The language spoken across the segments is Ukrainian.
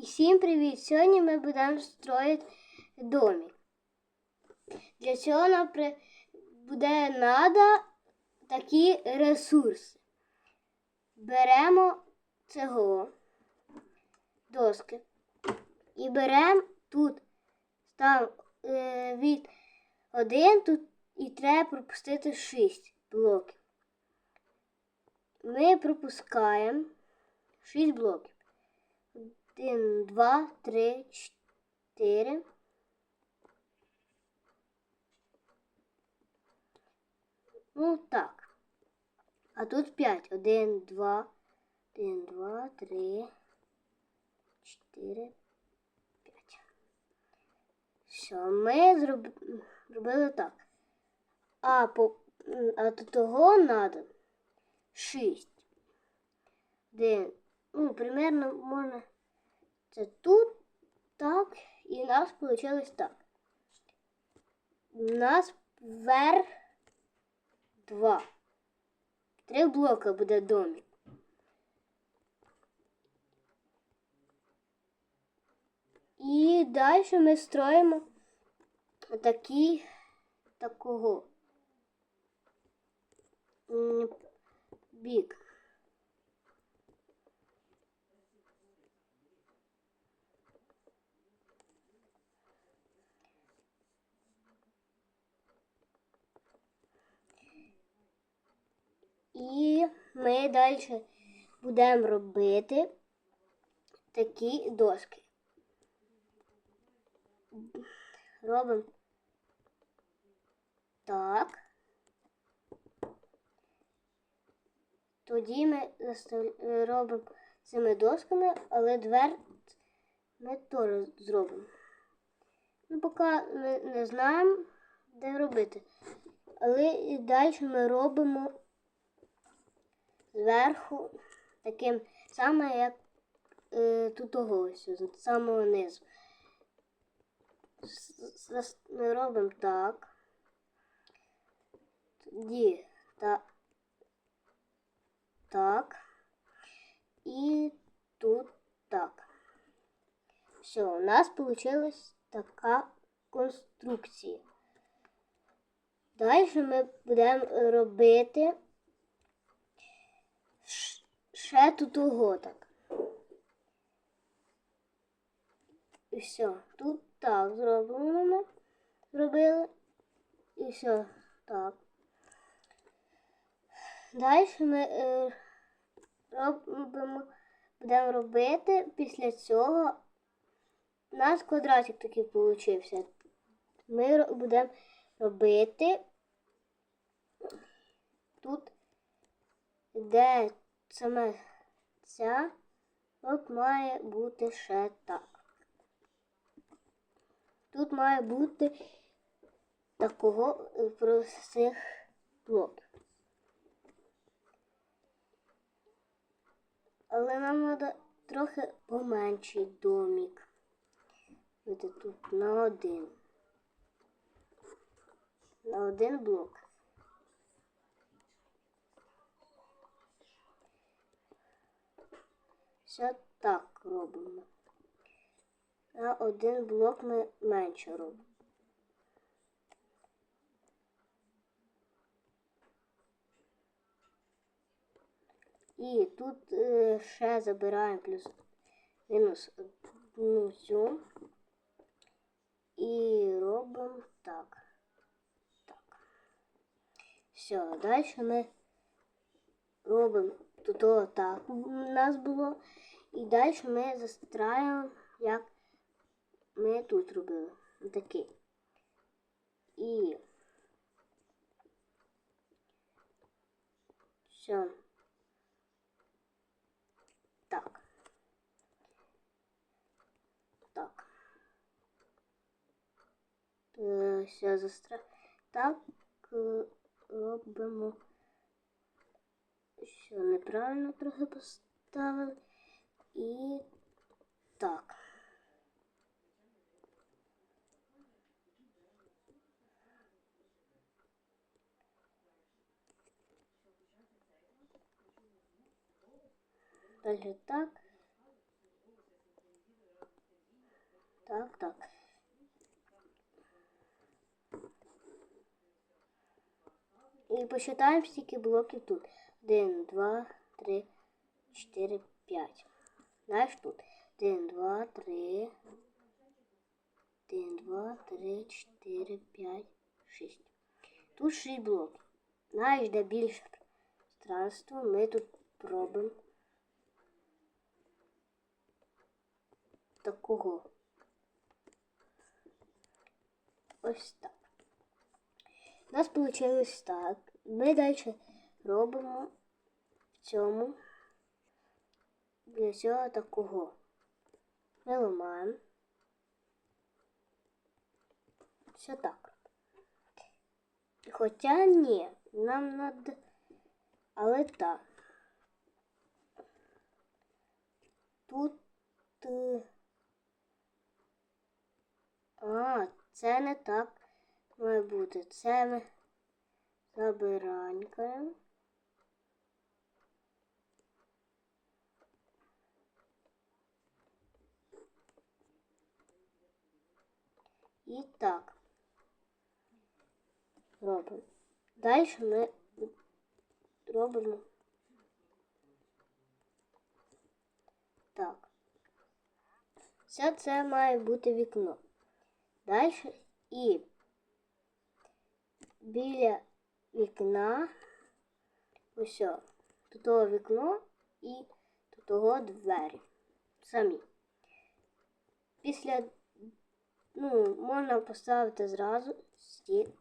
І всім привіт! Сьогодні ми будемо строїти домик. Для цього нам буде треба такі ресурси. Беремо цього доски і беремо тут став е, від один тут і треба пропустити 6 блоків. Ми пропускаємо 6 блоків. Один, два, три, чотири. Ну так. А тут п'ять. Один, два, один, два, три, чотири, п'ять. Все, ми зроб... зробили так. А по а до того треба шість. Один. Ну, примерно можна. Це тут так, і у нас вийшло так. У нас вверх два. Три блока буде домик. І далі ми строїмо такі такого бік. І ми далі будемо робити такі доски. Робимо так. Тоді ми робимо цими досками, але двер ми теж зробимо. Ну, поки ми не знаємо, де робити. Але далі ми робимо зверху таким саме, як е, тут ось, з самого низу. Ми робимо так. Тоді та, так. І тут так. Все, у нас вийшла така конструкція. Далі ми будемо робити ще тут ого так. І все. Тут так зробимо ми. Зробили. І все. Так. Далі ми е, робимо, будемо робити після цього. У нас квадратик такий получився. Ми будемо робити тут, де саме ця, от має бути ще так. Тут має бути такого е, простих блоків. Але нам треба трохи поменший домик. Це тут на один. На один блок. Все так робимо. На один блок ми менше робимо. І тут е, ще забираємо плюс мінус одну цю. І робимо так. Так. Все, далі ми робимо тут отак у нас було. І далі ми застраюємо, як ми тут робили. Такий. І все. Так. Так. Е, Все застра... Так е, робимо. Що неправильно трохи поставили. І так. Далі так. так. І посчитаємо, скільки блоків тут. Один, два, три, чотири, п'ять. Знаєш тут? Один, два, три. Один, два, три, чотири, п'ять, шість. Тут шість блоків. Знаєш, де більше пространство, ми тут робимо такого. Ось так. У нас вийшло так. Ми далі робимо в цьому для цього такого. Ми ламаємо. Все так. Хоча ні, нам надо, але так. Тут. е, А, це не так має бути. Це ми забиранькаємо. І так. Робимо. Далі ми робимо так. Все це має бути вікно. Далі і біля вікна ось о, тут того вікно і тут того двері. Самі. Після, ну, можна поставити зразу стікло.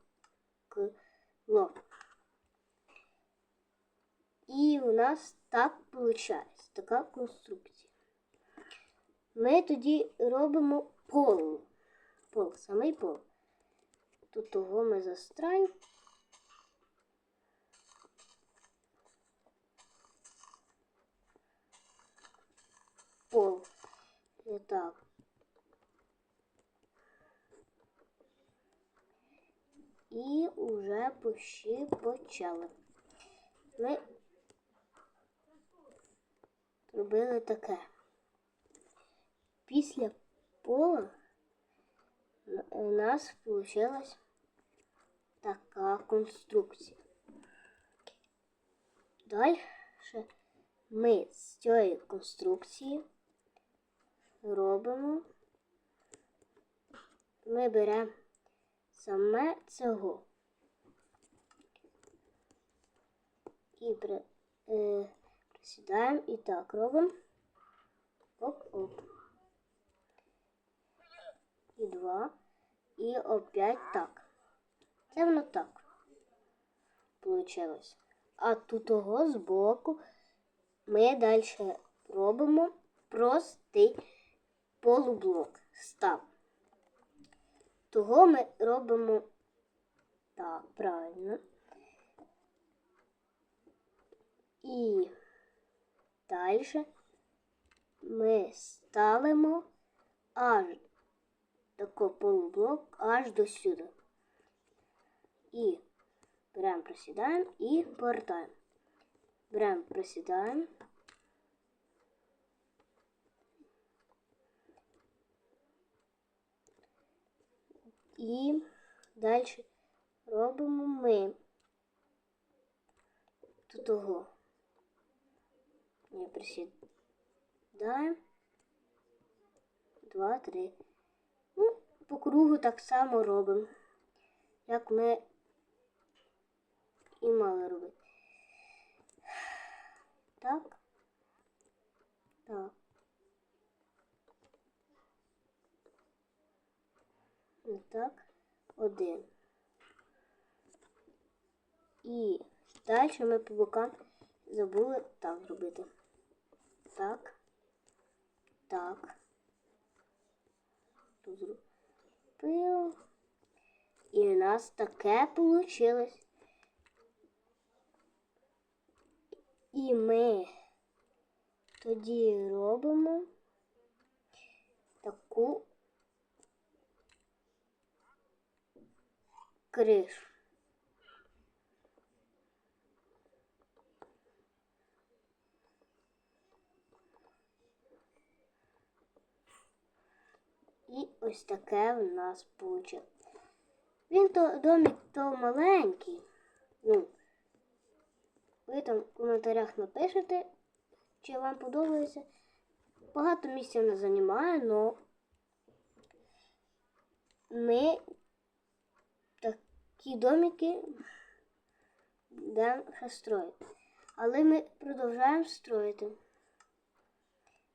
І у нас так виходить, така конструкція. Ми тоді робимо пол. Пол, самий пол. Тут того ми застрань. Пол. І так. І вже почти почали. Ми робили таке. Після пола у нас вийшла така конструкція. Далі ми з цієї конструкції робимо, ми беремо саме цього і при, е, присідаємо і так робимо. Оп-оп. І два. І опять так. Це воно так получилось. А тут того збоку ми далі робимо простий полублок. Став. Того ми робимо так, правильно. І далі ми ставимо аж такий полублок аж до сюди. І беремо, просідаємо і повертаємо. Беремо, просідаємо. І далі робимо ми до того. Не присідаємо. Два, три. Ну, по кругу так само робимо, як ми і мали робити. Так. Так. Так, один. І далі ми по бокам забули так зробити. Так. Так. Тут зробив. І у нас таке вийшло. І ми тоді робимо таку кришу. І ось таке в нас вийшло. Він то домик то маленький. Ну, ви там в коментарях напишете, чи вам подобається. Багато місця не займає, але ми такі домики будемо ще строїти. Але ми продовжуємо строїти.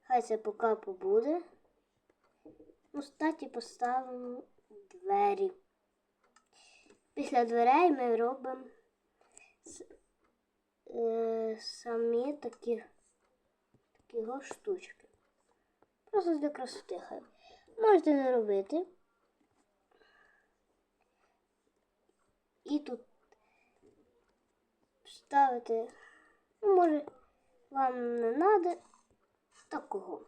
Хай це поки побуде. Ну, статі поставимо двері. Після дверей ми робимо е, самі такі, такі штучки. Просто для красоти. Можете не робити. І тут ставити, ну, може, вам не треба такого.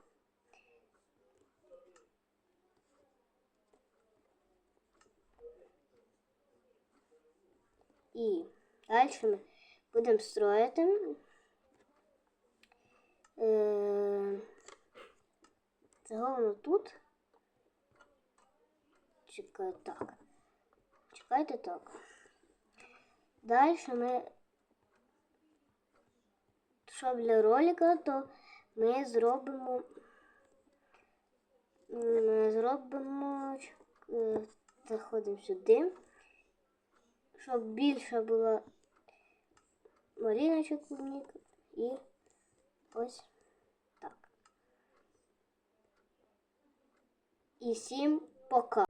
І далі ми будемо строїти. Е, Цього воно тут. Чекай так. Чекайте так. Далі ми, щоб для ролика, то ми зробимо. Ми зробимо. е, Заходимо сюди щоб більше була малиночок клубнік і ось так. І всім пока.